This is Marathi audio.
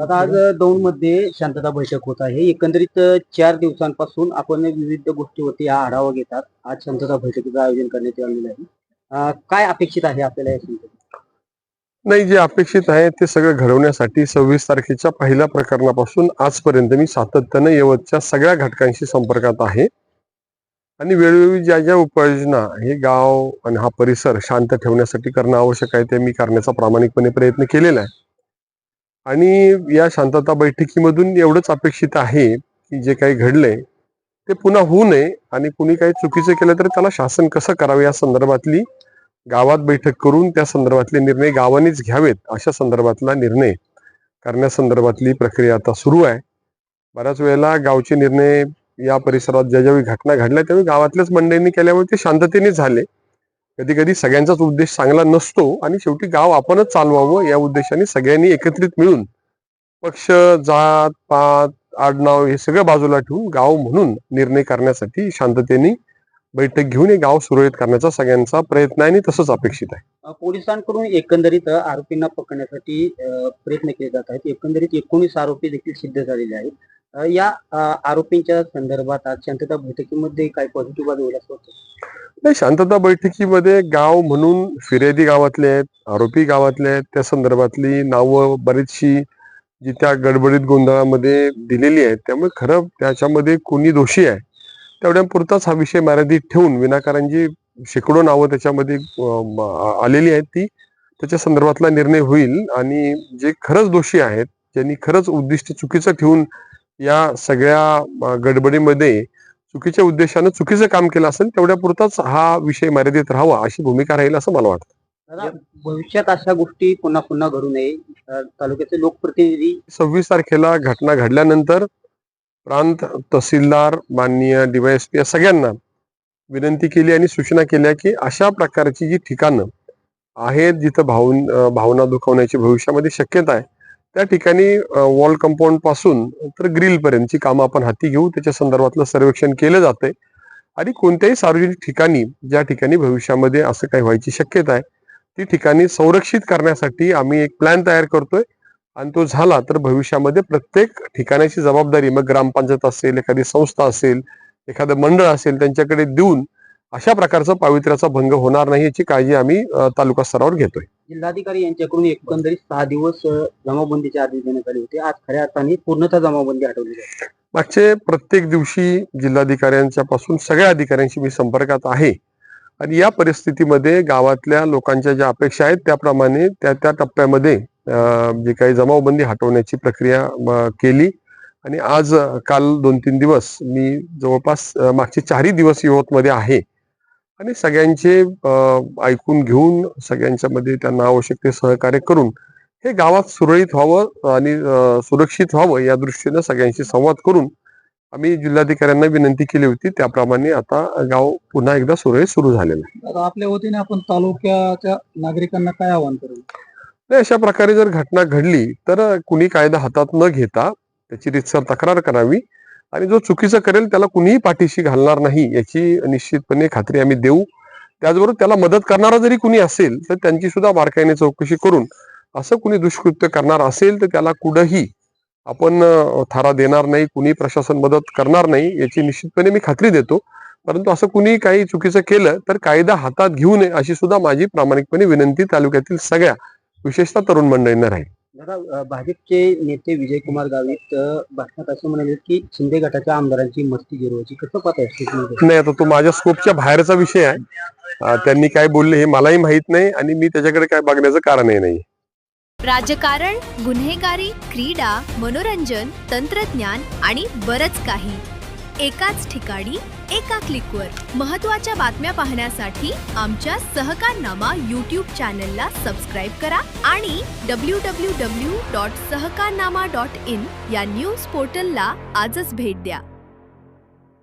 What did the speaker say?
आता आज दौंडमध्ये शांतता बैठक होत आहे. एकंदरीत चार दिवसांपासून आपण विविध गोष्टीवरती हा आढावा घेतात. आज शांतता बैठकीचं आयोजन करण्यात आलेलं आहे. काय अपेक्षित आहे आपल्याला या नाही जे अपेक्षित आहे ते सगळं घडवण्यासाठी सव्वीस तारखेच्या पहिल्या प्रकरणापासून आजपर्यंत मी सातत्यानं यवतच्या सगळ्या घटकांशी संपर्कात आहे. आणि वेळोवेळी ज्या ज्या उपाययोजना हे गाव आणि हा परिसर शांत ठेवण्यासाठी करणं आवश्यक आहे ते मी करण्याचा प्रामाणिकपणे प्रयत्न केलेला आहे. आणि या शांतता बैठकीमधून एवढंच अपेक्षित आहे की जे काही घडलंय ते पुन्हा होऊ नये आणि कुणी काही चुकीचं केलं तर त्याला शासन कसं करावं या संदर्भातली गावात बैठक करून त्या संदर्भातले निर्णय गावानेच घ्यावेत अशा संदर्भातला निर्णय करण्यासंदर्भातली प्रक्रिया आता सुरू आहे. बऱ्याच वेळेला गावचे निर्णय या परिसरात ज्या ज्यावेळी घटना घडल्या त्यावेळी गावातल्याच मंडळींनी केल्यामुळे ते शांततेने झाले. कधी कधी सगळ्यांचाच उद्देश चांगला नसतो आणि शेवटी गाव आपणच चालवावं या उद्देशाने सगळ्यांनी एकत्रित मिळून पक्ष जात पात आडनाव हे सगळं बाजूला ठेवून गाव म्हणून निर्णय करण्यासाठी शांततेने बैठक घेऊन हे गाव सुरळीत करण्याचा सगळ्यांचा प्रयत्न आहे आणि तसंच अपेक्षित आहे. पोलिसांकडून एकंदरीत आरोपींना पकडण्यासाठी प्रयत्न केले जात आहेत. एकंदरीत एकोणीस आरोपी देखील सिद्ध झालेले आहेत. या आरोपींच्या संदर्भात आज शांतता बैठकीमध्ये काय पॉझिटिव्ह बाजू होईल असं नाही शांतता बैठकीमध्ये गाव म्हणून फिर्यादी गावातले आहेत आरोपी गावातले आहेत त्या संदर्भातली नावं बरीचशी जी त्या गडबडीत गोंधळामध्ये दिलेली आहेत. त्यामुळे खरं त्याच्यामध्ये कोणी दोषी आहे तेवढ्या पुरताच हा विषय मर्यादित ठेवून विनाकारण जी शेकडो नावं त्याच्यामध्ये आलेली आहेत ती त्याच्या संदर्भातला निर्णय होईल. आणि जे खरंच दोषी आहेत ज्यांनी खरंच उद्दिष्ट चुकीचं ठेवून या सगळ्या गडबडीमध्ये चुकीच्या उद्देशानं चुकीचं काम केलं असेल तेवढ्या पुरताच हा विषय मर्यादित राहावा अशी भूमिका राहील असं मला वाटतं. भविष्यात अशा गोष्टी पुन्हा पुन्हा घडू नये. तालुक्याचे लोकप्रतिनिधी सव्वीस तारखेला घटना घडल्यानंतर प्रांत तहसीलदार माननीय डीवायएसपी या सगळ्यांना विनंती केली आणि सूचना केल्या की अशा प्रकारची जी ठिकाणं आहेत जिथं भावून भावना दुखवण्याची भविष्यामध्ये शक्यता आहे त्या ठिकाणी वॉल कंपाऊंडपासून तर ग्रिल पर्यंतची कामं आपण हाती घेऊ त्याच्या संदर्भातलं सर्वेक्षण केलं जातंय. आणि कोणत्याही सार्वजनिक ठिकाणी ज्या ठिकाणी भविष्यामध्ये असं काही व्हायची शक्यता आहे ती ठिकाणी संरक्षित करण्यासाठी आम्ही एक प्लॅन तयार करतोय. आणि तो झाला तर भविष्यामध्ये प्रत्येक ठिकाणाची जबाबदारी मग ग्रामपंचायत असेल एखादी संस्था असेल एखादं मंडळ असेल त्यांच्याकडे देऊन अशा प्रकारचा पावित्र्याचा भंग होणार नाही याची काळजी आम्ही तालुका स्तरावर घेतोय. जिल्हाधिकारी यांच्याकडून एकंदरीत सहा दिवस अं, जमावबंदीचे आदेश देण्यात आले होते. आज खऱ्या अर्थाने पूर्णतः जमावबंदी हटवली आहे मागचे प्रत्येक दिवशी जिल्हाधिकाऱ्यांच्या पासून सगळ्या अधिकाऱ्यांशी मी संपर्कात आहे. आणि या परिस्थितीमध्ये गावातल्या लोकांच्या ज्या अपेक्षा आहेत त्याप्रमाणे त्या त्या टप्प्यामध्ये अं, जे काही जमावबंदी हटवण्याची प्रक्रिया अं, केली. आणि आज अं, काल दोन तीन दिवस मी जवळपास अं, मागचे चारही दिवस युवतमध्ये आहे. आणि सगळ्यांचे ऐकून घेऊन सगळ्यांच्या मध्ये त्यांना आवश्यक ते सहकार्य करून हे गावात सुरळीत व्हावं आणि सुरक्षित व्हावं या दृष्टीनं सगळ्यांशी संवाद करून आम्ही जिल्हाधिकाऱ्यांना विनंती केली होती. त्याप्रमाणे आता गाव पुन्हा एकदा सुरळीत सुरू झालेलं आहे. आपल्या वतीने आपण तालुक्याच्या नागरिकांना काय आवाहन करू? नाही, अशा प्रकारे जर घटना घडली तर कुणी कायदा हातात न घेता त्याची रितसर तक्रार करावी. आणि जो चुकीचं करेल त्याला कुणीही पाठीशी घालणार नाही याची निश्चितपणे खात्री आम्ही देऊ. त्याचबरोबर त्याला मदत करणारा जरी कुणी असेल तर त्यांची सुद्धा बारकाईने चौकशी करून असं कुणी दुष्कृत्य करणार असेल तर त्याला कुठंही आपण थारा देणार नाही कुणी प्रशासन मदत करणार नाही याची निश्चितपणे मी खात्री देतो. परंतु असं कुणी काही चुकीचं केलं तर कायदा हातात घेऊ नये अशी सुद्धा माझी प्रामाणिकपणे विनंती तालुक्यातील सगळ्या विशेषतः तरुण मंडळींना राहील. दादा भाजपचे नेते विजयकुमार गावित अं, भाषणात असं म्हणाले की शिंदे गटाच्या आमदारांची मस्ती गिरवायची कसं पाहताय स्टेटमध्ये? नाही आता तो माझ्या स्कोपच्या बाहेरचा विषय आहे. त्यांनी काय बोलले हे मलाही माहीत नाही आणि मी त्याच्याकडे काय बघण्याचं कारणही नाही. राजकारण गुन्हेगारी क्रीडा मनोरंजन तंत्रज्ञान आणि बरच काही. एकाच ठिकाणी एका क्लिकवर. महत्त्वाच्या बातम्या पाहण्यासाठी आमच्या सहकारनामा यूट्यूब चॅनलला सबस्क्राईब करा आणि W W W dot Sahakarnama dot in या न्यूज पोर्टलला आजच भेट द्या.